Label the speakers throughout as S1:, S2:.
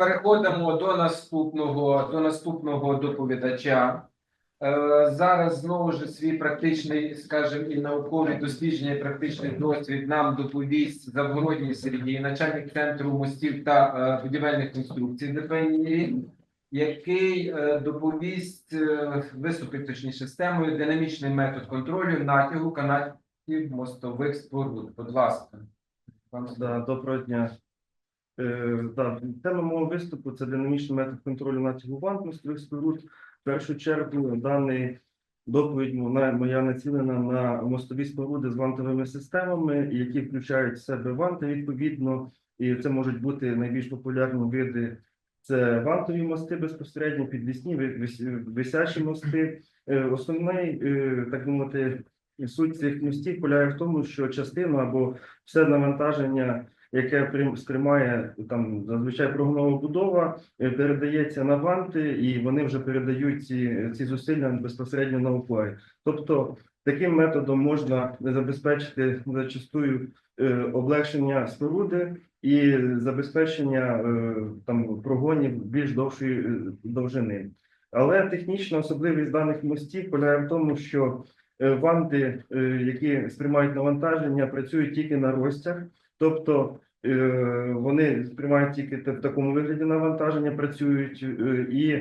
S1: переходимо до наступного, до наступного доповідача. Е, Зараз знову ж свій практичний, скажімо, і наукові дослідження, і практичний досвід нам доповість Завгородній Сергій, начальник центру мостів та е, будівельних конструкцій ДПНІ, який е, доповість, виступить точніше з темою динамічний метод контролю натягу канатів мостових споруд. Будь ласка.
S2: Доброго дня. Е, да, тема мого виступу це динамічний метод контролю натягу вант мостових споруд. В першу чергу даний доповідь моя націлена на мостові споруди з вантовими системами, які включають в себе ванти відповідно, і це можуть бути найбільш популярні види. Це вантові мости безпосередньо, підвісні, висячі мости. Е, Основний, е, так би мовити, суть цих мостів полягає в тому, що частина або все навантаження, яке прийм- сприймає там зазвичай прогонова будова, е, передається на ванти, і вони вже передають ці, ці зусилля безпосередньо на опорі. Тобто таким методом можна забезпечити зачастую е, облегшення споруди і забезпечення е, там прогонів більш довшої довжини. Але технічна особливість даних мостів полягає в тому, що ванти, які сприймають навантаження, працюють тільки на розтяг, тобто вони сприймають тільки в такому вигляді навантаження, працюють, е, і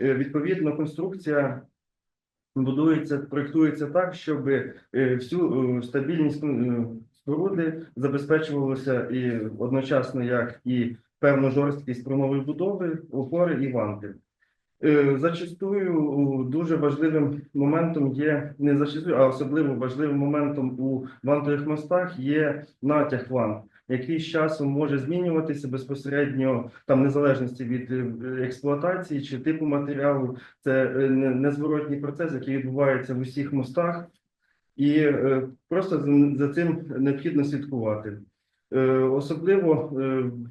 S2: е, відповідно конструкція будується, проєктується так, щоб е, всю е, стабільність е, споруди забезпечувалося і одночасно як і певну жорсткість промової будови, опори і ванти. Е, Зачастую дуже важливим моментом є не зачастую, а особливо важливим моментом у вантових мостах є натяг вант, який з часом може змінюватися безпосередньо там незалежності від е, експлуатації чи типу матеріалу. Це е, незворотній процес, який відбувається в усіх мостах, і е, просто за, цим необхідно слідкувати. Особливо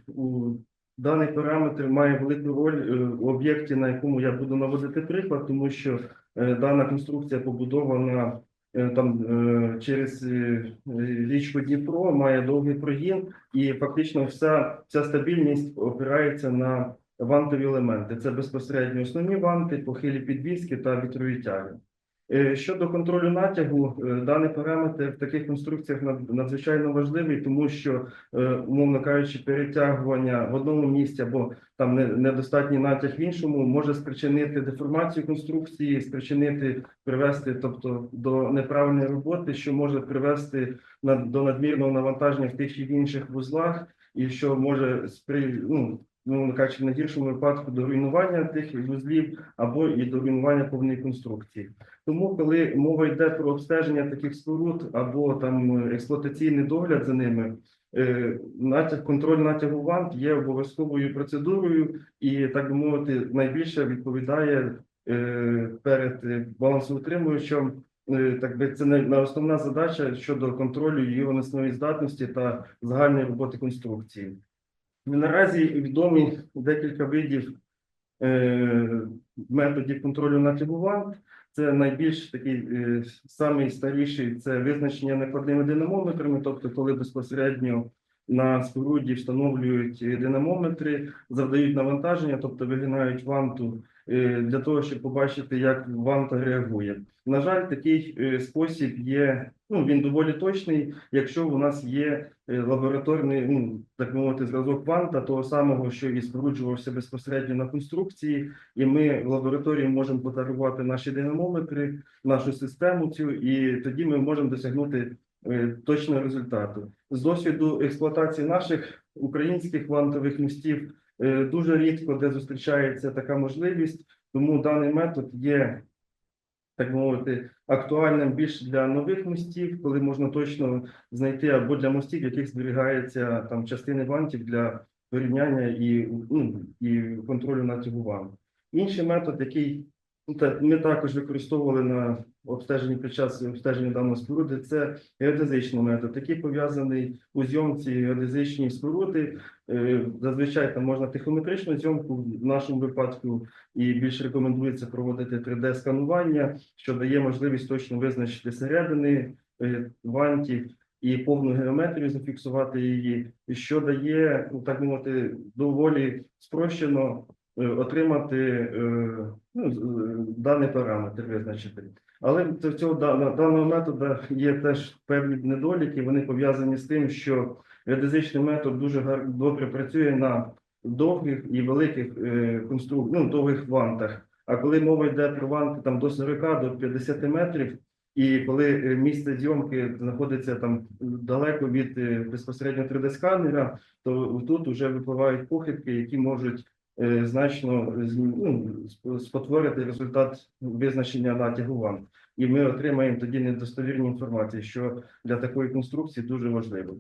S2: у Даний параметр має велику роль у об'єкті, на якому я буду наводити приклад, тому що дана конструкція побудована там е, через е, річку Дніпро, має довгий прогін, і фактично вся, вся стабільність опирається на вантові елементи. Це безпосередньо основні ванти, похилі підвіски та вітрові тяги. Е, Щодо контролю натягу, е, даний параметр в таких конструкціях над- надзвичайно важливий, тому що е, умовно кажучи, перетягування в одному місці або там недостатній натяг в іншому може спричинити деформацію конструкції, спричинити привести, тобто до неправильної роботи, що може привести до надмірного навантаження в тих чи в інших вузлах, і що може спри, ну, умовно кажучи, в найгіршому випадку до руйнування тих вузлів або і до руйнування повної конструкції. Тому, коли мова йде про обстеження таких споруд або там експлуатаційний догляд за ними, Е, Натяг контроль натягу вант є обов'язковою процедурою, і так би мовити, найбільше відповідає е, перед е, балансоутримуючим. Так би це не основна задача щодо контролю її виносної здатності та загальної роботи конструкції. Наразі відомі декілька видів е, методів контролю натягу вант. Це найбільш такий е, самий старіший це визначення накладними динамометрами, тобто, коли безпосередньо на споруді встановлюють е, динамометри, завдають навантаження, тобто вигинають ванту е, для того, щоб побачити, як ванта реагує. На жаль, такий е, спосіб є. Ну він доволі точний, якщо у нас є лабораторний, ну так мовити, зразок ванта, того самого, що і споруджувався безпосередньо на конструкції, і ми в лабораторії можемо подарувати наші динамометри, нашу систему цю, і тоді ми можемо досягнути точного результату. З досвіду експлуатації наших українських вантових мостів е, дуже рідко де зустрічається така можливість, тому даний метод є. Так мовити, актуальним більше для нових мостів, коли можна точно знайти або для мостів, яких зберігається там частини вантів для порівняння і, ну, і контролю натягу вант. Інший метод, який ми також використовували на обстеженні під час обстеження даної споруди, це геодезичний метод, який пов'язаний у зйомці геодезичної споруди. Е, Зазвичай там можна тихометричну зйомку, в нашому випадку і більш рекомендується проводити 3D-сканування, що дає можливість точно визначити середини е, вантів і повну геометрію зафіксувати її, що дає, ну, так мовити, доволі спрощено отримати е, ну, е, даний параметр визначити. Але цього даного методу є теж певні недоліки. Вони пов'язані з тим, що геодезичний метод дуже гар- добре працює на довгих і великих е, конструк... ну, довгих вантах. А коли мова йде про ванти там до 40, до 50 метрів, і коли е, місце зйомки знаходиться там далеко від е, безпосередньо 3D-сканера, то тут вже випливають похибки, які можуть е, значно зм- ну, спотворити результат визначення натягу вант. І ми отримаємо тоді недостовірні інформації, що для такої конструкції дуже важливо.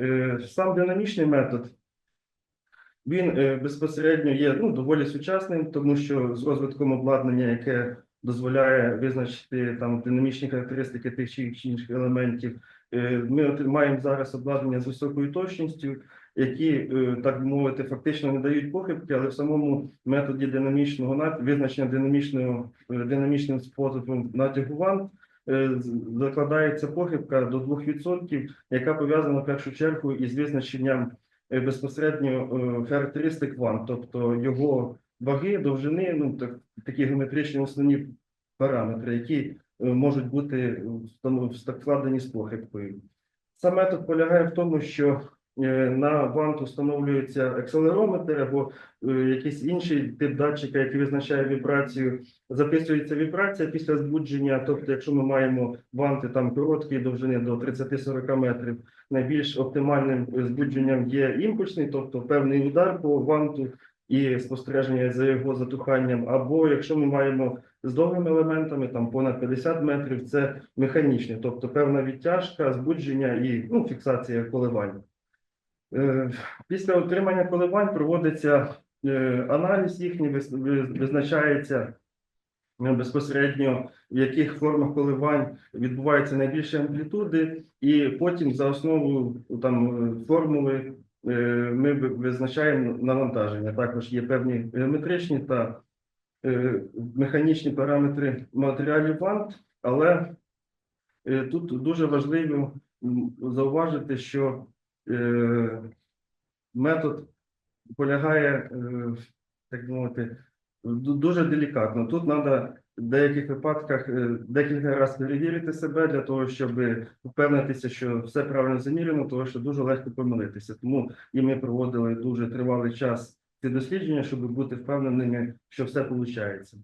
S2: Е, Сам динамічний метод він е, безпосередньо є ну, доволі сучасним, тому що з розвитком обладнання, яке дозволяє визначити там динамічні характеристики тих чи інших елементів, е, ми маємо зараз обладнання з високою точністю, які, е, так би мовити, фактично не дають похибки, але в самому методі динамічного нат- визначення динамічного е, динамічним способом натягу вант е, закладається похибка до 2%, яка пов'язана в першу чергу із визначенням безпосередньо характеристик вант, тобто його ваги, довжини, ну так, такі геометричні основні параметри, які можуть бути так з похибкою. Сам метод полягає в тому, що на ванту встановлюється акселерометр або е, якийсь інший тип датчика, який визначає вібрацію. Записується вібрація після збудження. Тобто, якщо ми маємо ванти там короткі довжини до 30-40 метрів, найбільш оптимальним е, збудженням є імпульсний, тобто певний удар по ванту і спостереження за його затуханням. Або якщо ми маємо з довгими елементами, там понад 50 метрів, це механічний, тобто певна відтяжка, збудження і ну, фіксація коливань. Е, Після отримання коливань проводиться е, аналіз їхній, виз- виз- визначається е, безпосередньо в яких формах коливань відбуваються найбільші амплітуди, і потім за основу там формули ми визначаємо навантаження. Також є певні геометричні та механічні параметри матеріалів вант, але тут дуже важливо зауважити, що метод полягає, е, так би мовити, дуже делікатно. Тут треба в деяких випадках е, декілька разів перевірити себе для того, щоб впевнитися, що все правильно замірено, тому що дуже легко помилитися. Тому і ми проводили дуже тривалий час ці дослідження, щоб бути впевненими, що все виходить.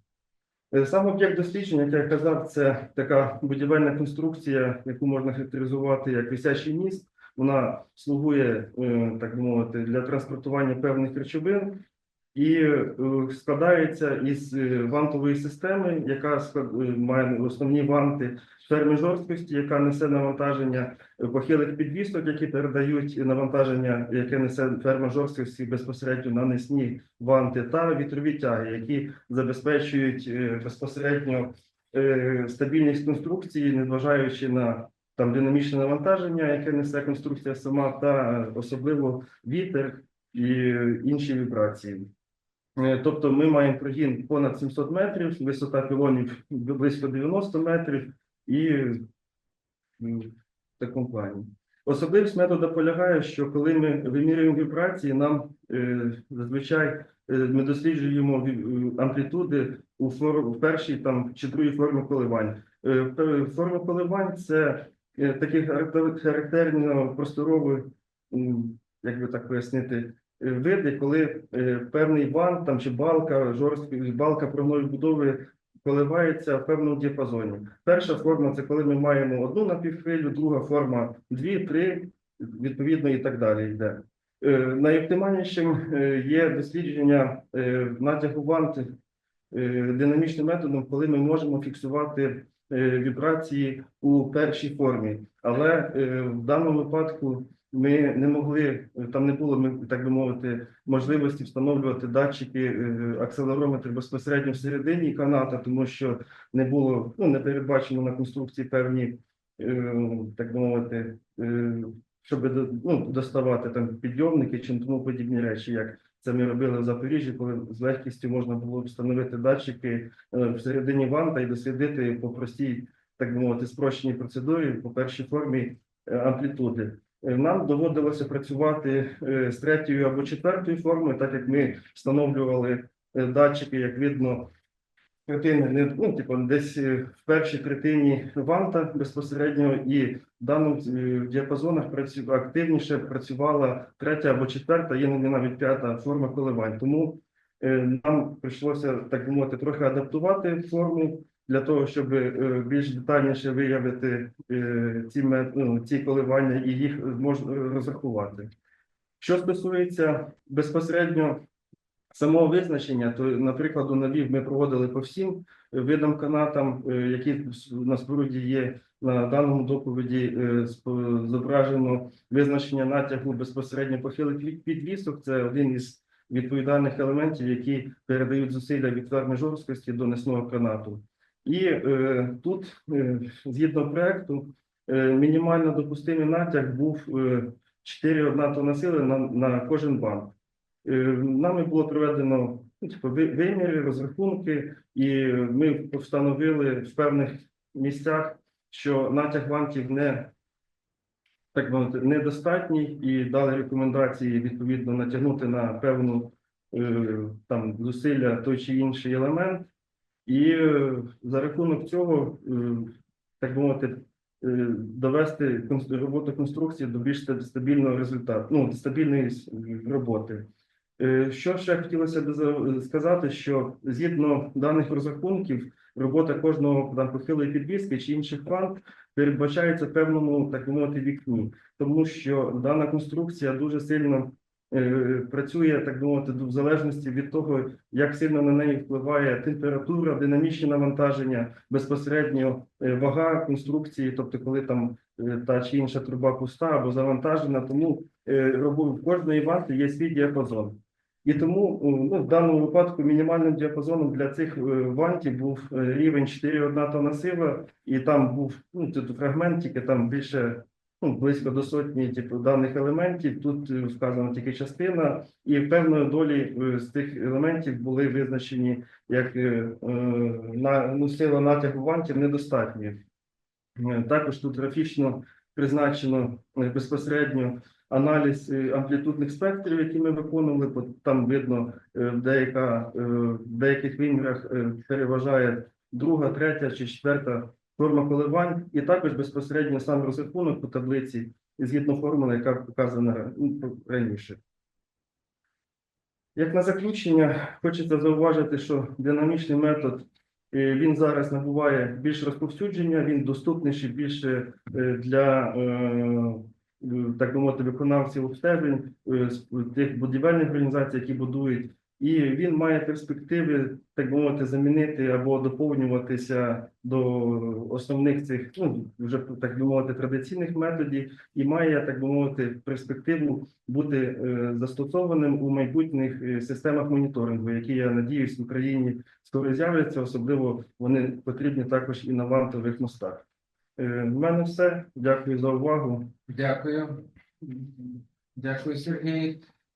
S2: Сам об'єкт дослідження, як я казав, це така будівельна конструкція, яку можна характеризувати як висячий міст. Вона слугує, е, так мовити, для транспортування певних речовин і е, складається із е, вантової системи, яка має основні ванти ферми жорсткості, яка несе навантаження похилих підвісок, які передають навантаження, яке несе ферма жорсткості безпосередньо на несні ванти, та вітрові тяги, які забезпечують безпосередньо стабільність конструкції, незважаючи на там динамічне навантаження, яке несе конструкція сама, та е, особливо вітер і інші вібрації. Е, Тобто ми маємо прогін понад 700 метрів, висота пілонів близько 90 метрів і в такому плані. Особливість методу полягає, що коли ми вимірюємо вібрації, нам е, зазвичай ми досліджуємо амплітуди у, першій там чи другій формі коливань. Форма коливань це е, такі характер- характерно просторові, як би так пояснити, е, види, коли е, певний ван там чи балка, жорстка балка прогної будови коливається в певному діапазоні. Перша форма це коли ми маємо одну напівхвилю, друга форма дві, три, відповідно і так далі йде. Найоптимальнішим є дослідження натягу вант е, динамічним методом, коли ми можемо фіксувати вібрації у першій формі. Але е, в даному випадку ми не могли, е, там не було, ми, так би мовити, можливості встановлювати датчики е, акселерометр безпосередньо всередині каната, тому що не було, ну, не передбачено на конструкції певні, е, так би мовити, е, щоб ну, доставати там підйомники чи тому подібні речі, як це ми робили в Запоріжжі, коли з легкістю можна було встановити датчики е, всередині ванта і дослідити по простій, так би мовити, спрощеній процедурі по першій формі е, амплітуди. Е, Нам доводилося працювати е, з третьою або четвертою формою, так як ми встановлювали е, датчики, як видно, третини, ну, типу, десь е, в першій третині ванта безпосередньо, і в даному е, діапазонах працю, активніше працювала третя або четверта, іноді навіть п'ята форма коливань. Тому е, нам прийшлося так мовити трохи адаптувати форму для того, щоб більш детальніше виявити ці, ну, ці коливання і їх можна розрахувати. Що стосується безпосередньо самого визначення, то, наприклад, у навів ми проводили по всім видам канатам, е, які на споруді є на даному доповіді е, зображено визначення натягу безпосередньо похилих підвісок. Це один із відповідальних елементів, які передають зусилля від ферми жорсткості до несного канату. І е, тут, е, згідно проекту, е, мінімально допустимий натяг був е, 4,1 тонна сили на, на кожен банк. Е, Нами було проведено ну, типу, виміри, розрахунки, і ми встановили в певних місцях, що натяг банків не так мовити, недостатній, і дали рекомендації відповідно натягнути на певну е, там зусилля той чи інший елемент. І е, за рахунок цього, так мовити, довести роботу конструкції до більш стабільного результату, ну, стабільної роботи. Е, Що ще хотілося б за- сказати, що згідно даних розрахунків, робота кожного похилої підвіски чи інших вант передбачається певному так мовити вікні, тому що дана конструкція дуже сильно е, працює, так би мовити, в залежності від того, як сильно на неї впливає температура, динамічні навантаження, безпосередньо е, вага конструкції, тобто коли там та чи інша труба пуста або завантажена, тому е, в кожної ванти є свій діапазон. І тому ну, в даному випадку мінімальним діапазоном для цих е, вантів був е, рівень 4,1 тонна сила, і там був ну, тут фрагмент, тільки там більше ну, близько до сотні типу, даних елементів. Тут е, вказана тільки частина, і певної долі е, з тих елементів були визначені як е, е, на ну, сила натягу вантів недостатні. Е, Також тут графічно призначено е, безпосередньо аналіз е, амплітудних спектрів, які ми виконували, бо там видно, е, деяка, е, в деяких вимірах переважає друга, третя чи четверта форма коливань, і також безпосередньо сам розрахунок по таблиці згідно формули, яка показана ну, раніше. Як на заключення, хочеться зауважити, що динамічний метод він зараз набуває більш розповсюдження, він доступніший більше для так би мовити виконавців обстежень, е, тих будівельних організацій, які будують, і він має перспективи, так би мовити, замінити або доповнюватися до основних цих, ну вже так би мовити, традиційних методів, і має так би мовити перспективу бути е, застосованим у майбутніх е, системах моніторингу, які я надіюсь в Україні скоро з'являться. Особливо вони потрібні також і на вантових мостах. Е, В мене все. Дякую за увагу.
S1: Дякую. Дякую, Сергій.